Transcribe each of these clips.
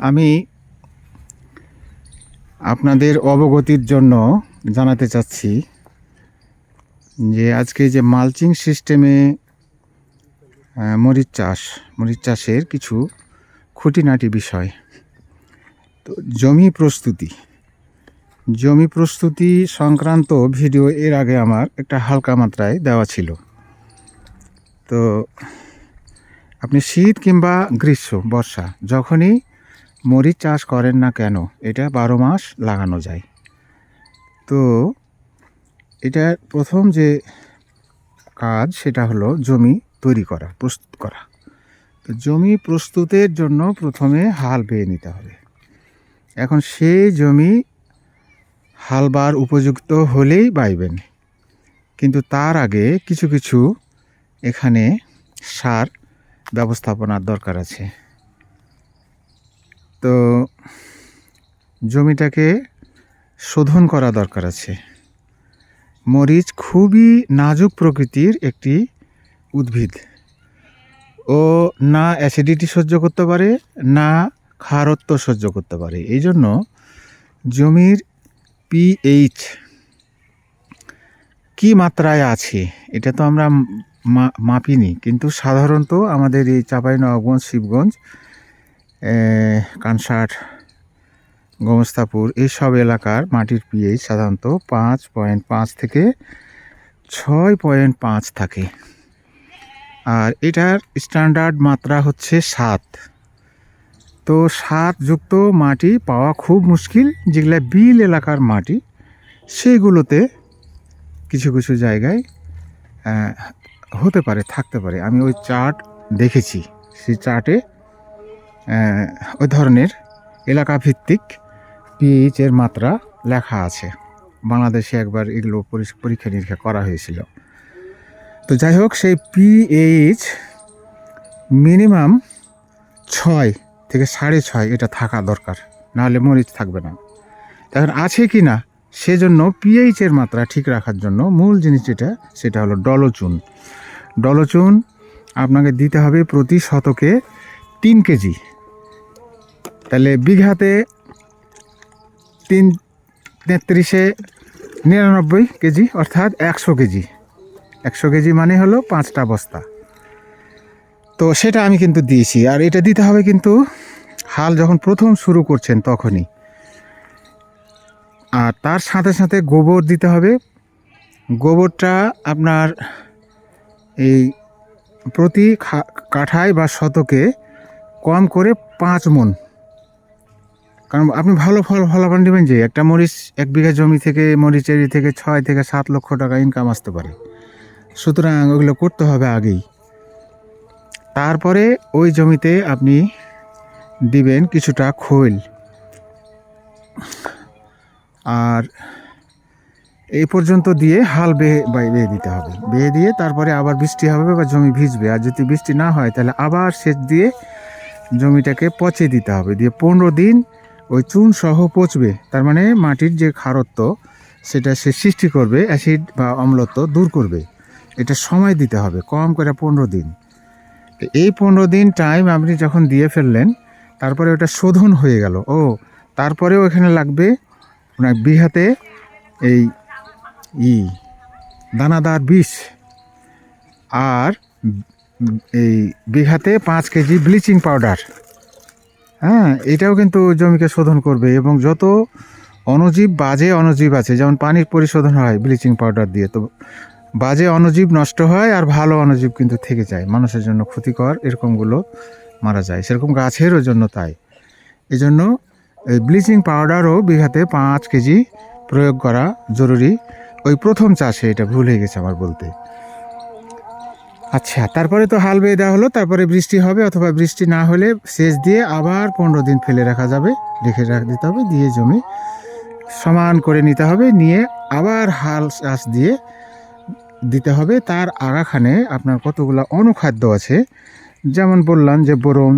আমি আপনাদের অবগতির জন্য জানাতে চাচ্ছি যে আজকে যে মালচিং সিস্টেমে মরিচ চাষ, মরিচ চাষের কিছু খুঁটিনাটি বিষয়। তো জমি প্রস্তুতি। জমি প্রস্তুতি সংক্রান্ত ভিডিও এর আগে আমার একটা হালকা মাত্রায় দেওয়া ছিল। তো আপনি শীত কিংবা গ্রীষ্ম, বর্ষা, যখনই মরিচ চাষ করেন না কেন? এটা বারো মাস লাগানো যায়। তো এটা প্রথম যে কাজ সেটা হলো জমি তৈরি করা, প্রস্তুত করা। তো জমি প্রস্তুতের জন্য প্রথমে হাল বেয়ে নিতে হবে। এখন সেই জমি হালবার উপযুক্ত হলেই বাইবেন। কিন্তু তার আগে কিছু কিছু এখানে সার ব্যবস্থাপনার দরকার আছে। তো জমিটাকে শোধন করা দরকার আছে। মরিচ খুবই নাজুক প্রকৃতির একটি উদ্ভিদ। ও না অ্যাসিডিটি সহ্য করতে পারে না ক্ষারত্ব সহ্য করতে পারে। এই জন্য জমির পিএইচ কি মাত্রায় আছে এটা তো আমরা মাপিনি। কিন্তু সাধারণত আমাদের এই চাঁপাইনবাবগঞ্জ শিবগঞ্জ এ, কানসাট গোমস্তাপুর এইসব এলাকার মাটির পিএইচ সাধারণত পাঁচ পয়েন্ট পাঁচ থেকে ছয় পয়েন্ট পাঁচ থাকে। আর এটার স্ট্যান্ডার্ড মাত্রা হচ্ছে সাত। তো সাত যুক্ত মাটি পাওয়া খুব মুশকিল, যেগুলো বিল এলাকার মাটি সেইগুলোতে কিছু কিছু জায়গায় হতে পারে, থাকতে পারে। আমি ওই চার্ট দেখেছি। সেই চার্টে ওই ধরনের এলাকাভিত্তিক পিএইচের মাত্রা লেখা আছে। বাংলাদেশে একবার এগুলো পরি- পরীক্ষা নিরীক্ষা করা হয়েছিল। তো যাই হোক, সেই পিএইচ মিনিমাম ছয় থেকে সাড়ে ছয় এটা থাকা দরকার, নাহলে মরিচ থাকবে না। এখন আছে কি না, সেজন্য পিএইচ এর মাত্রা ঠিক রাখার জন্য মূল জিনিস যেটা, সেটা হলো ডলোচুন। ডলোচুন আপনাকে দিতে হবে প্রতি শতকে তিন কেজি। তাহলে বিঘাতে তিন তেত্রিশে নিরানব্বই কেজি, অর্থাৎ একশো কেজি। একশো কেজি মানে হলো পাঁচটা বস্তা। তো সেটা আমি কিন্তু দিয়েছি। আর এটা দিতে হবে কিন্তু হাল যখন প্রথম শুরু করছেন তখনই। আর তার সাথে সাথে গোবর দিতে হবে। গোবরটা আপনার এই প্রতি কাঠায় বা শতকে কম করে পাঁচ মন কারণ আপনি ভালো ফল ফলাফল নেবেন যে, একটা মরিচ এক বিঘা জমি থেকে মরিচের থেকে ছয় থেকে সাত লক্ষ টাকা ইনকাম আসতে পারে। সুতরাং ওগুলো করতে হবে আগেই। তারপরে ওই জমিতে আপনি দিবেন কিছুটা খৈল। আর এই পর্যন্ত দিয়ে হাল বেয়ে বেয়ে দিতে হবে। বেয়ে দিয়ে তারপরে আবার বৃষ্টি হবে বা জমি ভিজবে। আর যদি বৃষ্টি না হয়, তাহলে আবার সেচ দিয়ে জমিটাকে পচে দিতে হবে। দিয়ে পনেরো দিন ওই চুন সহ পচবে, তার মানে মাটির যে খারত্ব সেটা সে সৃষ্টি করবে, অ্যাসিড বা অম্লত্ব দূর করবে। এটা সময় দিতে হবে, কম করে পনেরো দিন। এই পনেরো দিন টাইম আপনি যখন দিয়ে ফেললেন, তারপরে ওটা শোধন হয়ে গেল। ও, তারপরেও এখানে লাগবে আপনার বিঘাতে এই ই, দানাদার বিষ। আর এই বিঘাতে পাঁচ কেজি ব্লিচিং পাউডার। হ্যাঁ এটাও কিন্তু জমিকে শোধন করবে এবং যত অণুজীব বাজে অণুজীব আছে, যেমন পানির পরিশোধন হয় ব্লিচিং পাউডার দিয়ে, তো বাজে অণুজীব নষ্ট হয় আর ভালো অণুজীব কিন্তু থেকে যায়। মানুষের জন্য ক্ষতিকর, এরকমগুলো মারা যায়। সেরকম গাছেরও জন্য তাই। এই জন্য এই ব্লিচিং পাউডারও বিঘাতে পাঁচ কেজি প্রয়োগ করা জরুরি। ওই প্রথম চাষে এটা ভুল হয়ে গেছে আমার বলতে। আচ্ছা তারপরে তো হাল বেয়ে দেওয়া হলো, তারপরে বৃষ্টি হবে অথবা বৃষ্টি না হলে সেচ দিয়ে আবার পনেরো দিন ফেলে রাখা যাবে। রেখে রাখ, দিতে হবে, দিয়ে জমি সমান করে নিতে হবে, নিয়ে আবার হাল চাষ দিয়ে দিতে হবে। তার আগাখানে আপনার কতগুলো অনুখাদ্য আছে? যেমন বললাম যে বোরন,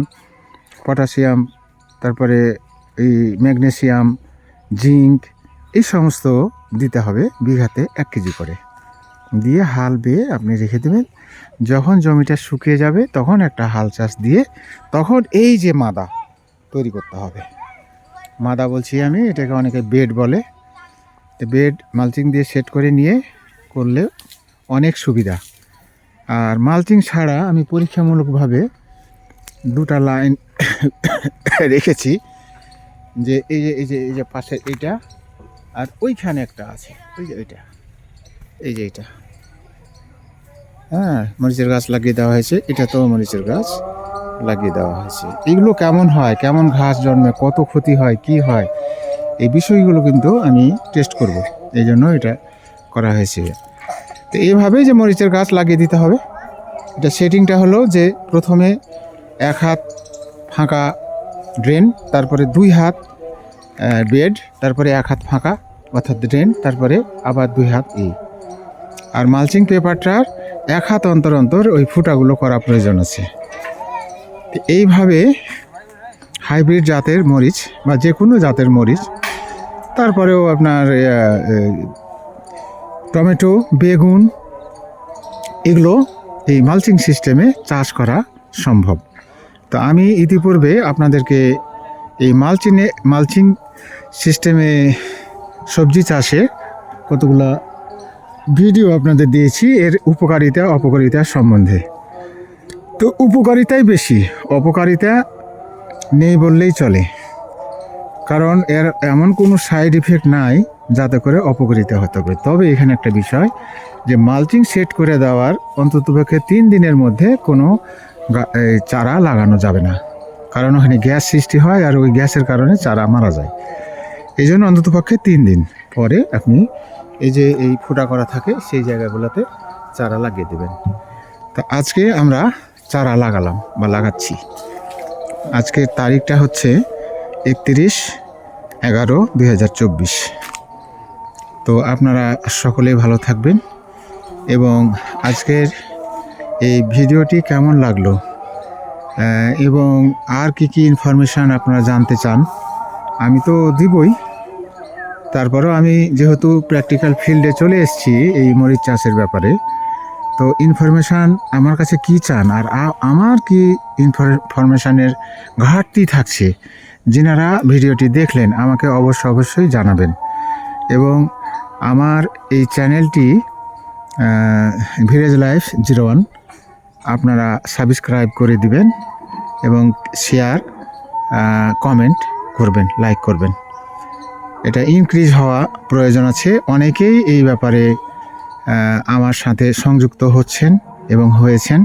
পটাশিয়াম, তারপরে এই ম্যাগনেসিয়াম, জিঙ্ক, এই সমস্ত দিতে হবে বিঘাতে এক কেজি করে। দিয়ে হাল বেয়ে আপনি রেখে দেবেন। যখন জমিটা শুকিয়ে যাবে, তখন একটা হাল চাষ দিয়ে তখন এই যে মাদা তৈরি করতে হবে। মাদা বলছি আমি, এটাকে অনেকে বেড বলে। তো বেড মালচিং দিয়ে সেট করে নিয়ে করলে অনেক সুবিধা। আর মালচিং ছাড়া আমি পরীক্ষামূলকভাবে দুটা লাইন রেখেছি যে এই যে এই যে এই যে পাশে এইটা আর ওইখানে একটা আছে। ওই যে ওইটা এই যে এটা হ্যাঁ মরিচের গাছ লাগিয়ে দেওয়া হয়েছে। এটা তো মরিচের গাছ লাগিয়ে দেওয়া হয়েছে। এগুলো কেমন হয়? কেমন ঘাস জন্মে? কত ক্ষতি হয়? কি হয়? এই বিষয়গুলো কিন্তু আমি টেস্ট করব। এই জন্য এটা করা হয়েছে। তো এইভাবেই যে মরিচের গাছ লাগিয়ে দিতে হবে, এটা সেটিংটা হলো যে প্রথমে এক হাত ফাঁকা ড্রেন তারপরে দুই হাত বেড তারপরে এক হাত ফাঁকা, অর্থাৎ ড্রেন তারপরে আবার দুই হাত এই। আর মালচিং পেপারটার এক হাত অন্তর অন্তর ওই ফুটাগুলো করা প্রয়োজন আছে। এইভাবে হাইব্রিড জাতের মরিচ বা যে কোনো জাতের মরিচ, তারপরেও আপনার টমেটো, বেগুন, এগুলো এই মালচিং সিস্টেমে চাষ করা সম্ভব। তো আমি ইতিপূর্বে আপনাদেরকে এই মালচিনে, মালচিং সিস্টেমে সবজি চাষে কতগুলা ভিডিও আপনাদের দিয়েছি এর উপকারিতা, অপকারিতা সম্বন্ধে। তো উপকারিতাই বেশি, অপকারিতা নেই বললেই চলে। কারণ এর এমন কোনো সাইড ইফেক্ট নাই যাতে করে অপকারিতা হতে পারে। তবে এখানে একটা বিষয় যে মালচিং সেট করে দেওয়ার অন্ততপক্ষে তিন দিনের মধ্যে কোনো চারা লাগানো যাবে না। কারণ ওখানে গ্যাস সৃষ্টি হয় আর ওই গ্যাসের কারণে চারা মারা যায়। এই জন্য অন্ততপক্ষে তিন দিন পরে আপনি এই যে এই ফুটা করা থাকে, সেই জায়গাগুলোতে চারা লাগিয়ে দেবেন। তা আজকে আমরা চারা লাগালাম বা লাগাচ্ছি। আজকের তারিখটা হচ্ছে একত্রিশ এগারো দুই তো আপনারা সকলেই ভালো থাকবেন এবং আজকের এই ভিডিওটি কেমন লাগল? এবং আর কি কি ইনফরমেশান আপনারা জানতে চান, আমি তো দিবই। তারপরেও আমি যেহেতু প্র্যাকটিক্যাল ফিল্ডে চলে এসেছি এই মরিচ চাষের ব্যাপারে, তো ইনফরমেশান আমার কাছে কি চান আর আমার কি ইনফরমেশানের ঘাটতি থাকছে, যিনারা ভিডিওটি দেখলেন আমাকে অবশ্য অবশ্যই জানাবেন। এবং আমার এই চ্যানেলটি ভিলেজ লাইফ জিরো ওয়ান আপনারা সাবস্ক্রাইব করে দিবেন এবং শেয়ার কমেন্ট করবেন লাইক করবেন। এটা ইনক্রিজ হওয়া প্রয়োজন আছে। অনেকেই এই ব্যাপারে আমার সাথে সংযুক্ত হচ্ছেন এবং হয়েছেন।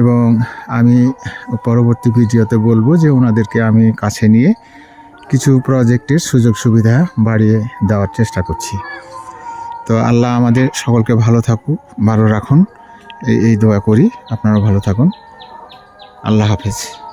এবং আমি পরবর্তী ভিডিওতে বলব যে ওনাদেরকে আমি কাছে নিয়ে কিছু প্রজেক্টের সুযোগ সুবিধা বাড়িয়ে দেওয়ার চেষ্টা করছি। তো আল্লাহ আমাদের সকলকে ভালো থাকুক, ভালো রাখুন। এই দোয়া করি। আপনারা ভালো থাকুন। আল্লাহ হাফেজ।